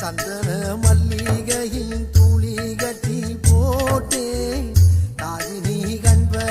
சந்தன மல்லிகையின்